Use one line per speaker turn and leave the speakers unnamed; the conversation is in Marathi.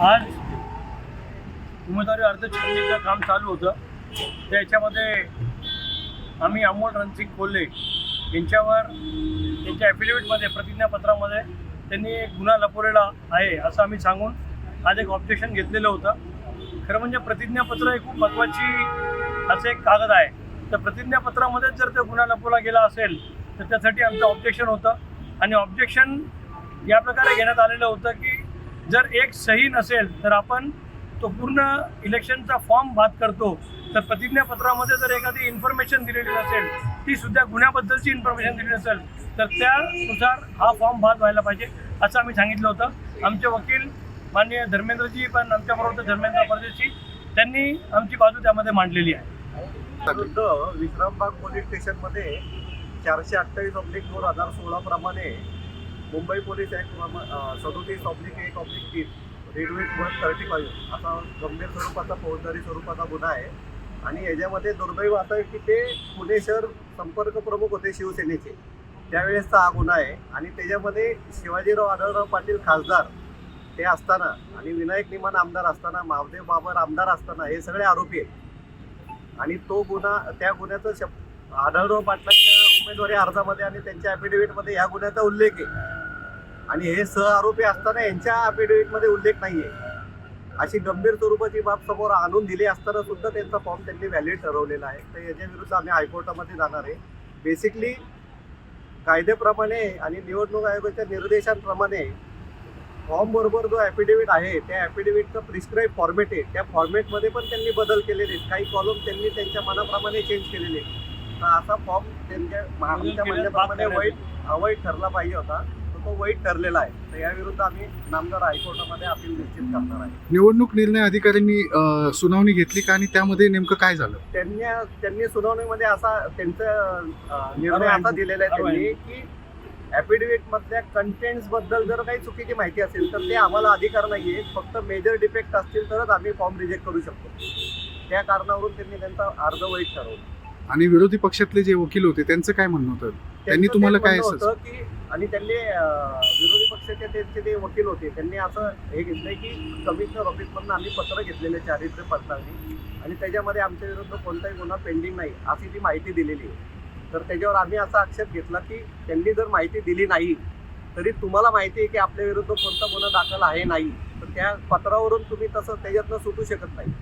आज उमेदवारी अर्ज छाननीचं काम चालू होतं. त्याच्यामध्ये आम्ही अमोल रणसिंग कोल्हे यांच्यावर त्यांच्या ॲफिडेविटमध्ये प्रतिज्ञापत्रामध्ये त्यांनी एक गुन्हा लपवलेला आहे असं आम्ही सांगून आज एक ऑब्जेक्शन घेतलेलं होतं. खरं म्हणजे प्रतिज्ञापत्र हे खूप महत्त्वाची असं एक कागद आहे. तर प्रतिज्ञापत्रामध्येच जर ते गुन्हा लपवला गेला असेल तर त्यासाठी आमचं ऑब्जेक्शन होतं. आणि ऑब्जेक्शन या प्रकारे घेण्यात आलेलं होतं की जर एक सही नसेल तर आपण तो पूर्ण इलेक्शनचा फॉर्म बाद करतो. तर प्रतिज्ञापत्रामध्ये जर एखादी इन्फॉर्मेशन दिलेली नसेल ती सुद्धा गुन्ह्याबद्दलची इन्फॉर्मेशन दिली नसेल तर त्यानुसार हा फॉर्म बाद व्हायला पाहिजे असं आम्ही सांगितलं होतं. आमचे वकील माननीय धर्मेंद्रजी पण आमच्याबरोबर होते धर्मेंद्र परदेशी त्यांनी आमची बाजू त्यामध्ये मांडलेली आहे.
विक्रमबाग पोलीस स्टेशनमध्ये चारशे अठ्ठावीस ऑब्लिक दोन हजार सोळा प्रमाणे मुंबई पोलीस ॲक्ट सदोतीस ऑब्लिक एक ऑब्लिक तीन रेडवेट वन थर्टी फाईव्ह असा गंभीर स्वरूपाचा फौजदारी स्वरूपाचा गुन्हा आहे. आणि याच्यामध्ये दुर्दैव असं आहे की ते पुणे शहर संपर्क प्रमुख होते शिवसेनेचे. त्यावेळेसचा हा गुन्हा आहे. आणि त्याच्यामध्ये शिवाजीराव आढळराव पाटील खासदार ते असताना आणि विनायक निमान आमदार असताना महादेव बाबर आमदार असताना हे सगळे आरोपी आहेत. आणि तो गुन्हा त्या गुन्ह्याचं शब आढळराव पाटलांच्या उमेदवारी अर्जामध्ये आणि त्यांच्या ॲफिडेव्हिटमध्ये या गुन्ह्याचा उल्लेख आहे. आणि हे सह आरोपी असताना यांच्या ॲफिडेव्हिटमध्ये उल्लेख नाही आहे अशी गंभीर स्वरूपाची बाब समोर आणून दिली असताना सुद्धा त्यांचा फॉर्म त्यांनी व्हॅलिड ठरवलेला आहे. तर याच्या विरुद्ध आम्ही हायकोर्टामध्ये जाणार आहे. बेसिकली कायद्याप्रमाणे आणि निवडणूक आयोगाच्या निर्देशांप्रमाणे फॉर्म बरोबर जो ॲफिडेव्हिट आहे त्या ॲफिडेव्हिटचं प्रिस्क्राईब फॉर्मॅट आहे. त्या फॉर्मॅटमध्ये पण त्यांनी बदल केलेले आहेत. काही कॉलम त्यांनी त्यांच्या मनाप्रमाणे चेंज केलेले. तर असा फॉर्म त्यांच्या आमच्या म्हणण्याप्रमाणे वाईट अवैध ठरला पाहिजे होता. तो वाईट ठरलेला आहे. तर याविरुद्ध आम्ही नामदार हायकोर्टामध्ये अपील निश्चित करणार आहे.
निवडणूक निर्णय अधिकाऱ्यांनी अ, सुनावणी घेतली का आणि त्यामध्ये नेमकं काय झालं?
त्यांनी त्यांनी सुनावणीमध्ये असा त्यांचा अं, निर्णय असा दिलेला आहे त्यांनी की ॲफिडेव्हिट मधल्या कंटेंट्सबद्दल जर काही चुकीची माहिती असेल तर ते आम्हाला अधिकार नाहीये. फक्त मेजर डिफेक्ट असतील तरच आम्ही फॉर्म रिजेक्ट करू शकतो. त्या कारणावरून त्यांनी त्यांचा अर्ज वैध ठरवला.
आणि विरोधी पक्षातले जे वकील होते त्यांचं काय म्हणणं होतं? त्यांनी तुम्हाला काय
होतं की आणि त्यांनी विरोधी पक्षाचे त्यांचे ते वकील होते. त्यांनी असं हे घेतलंय की कमिशनर ऑफिसमधून आम्ही पत्र घेतलेले चारित्र्य पडताळणी आणि त्याच्यामध्ये आमच्या विरुद्ध कोणताही गुन्हा पेंडिंग नाही अशी ती माहिती दिलेली आहे. तर त्याच्यावर आम्ही असा आक्षेप घेतला की त्यांनी जर माहिती दिली नाही तरी तुम्हाला माहिती आहे की आपल्या विरुद्ध कोणता गुन्हा दाखल आहे नाही. तर त्या पत्रावरून तुम्ही तसं त्याच्यातनं सुटू शकत नाही.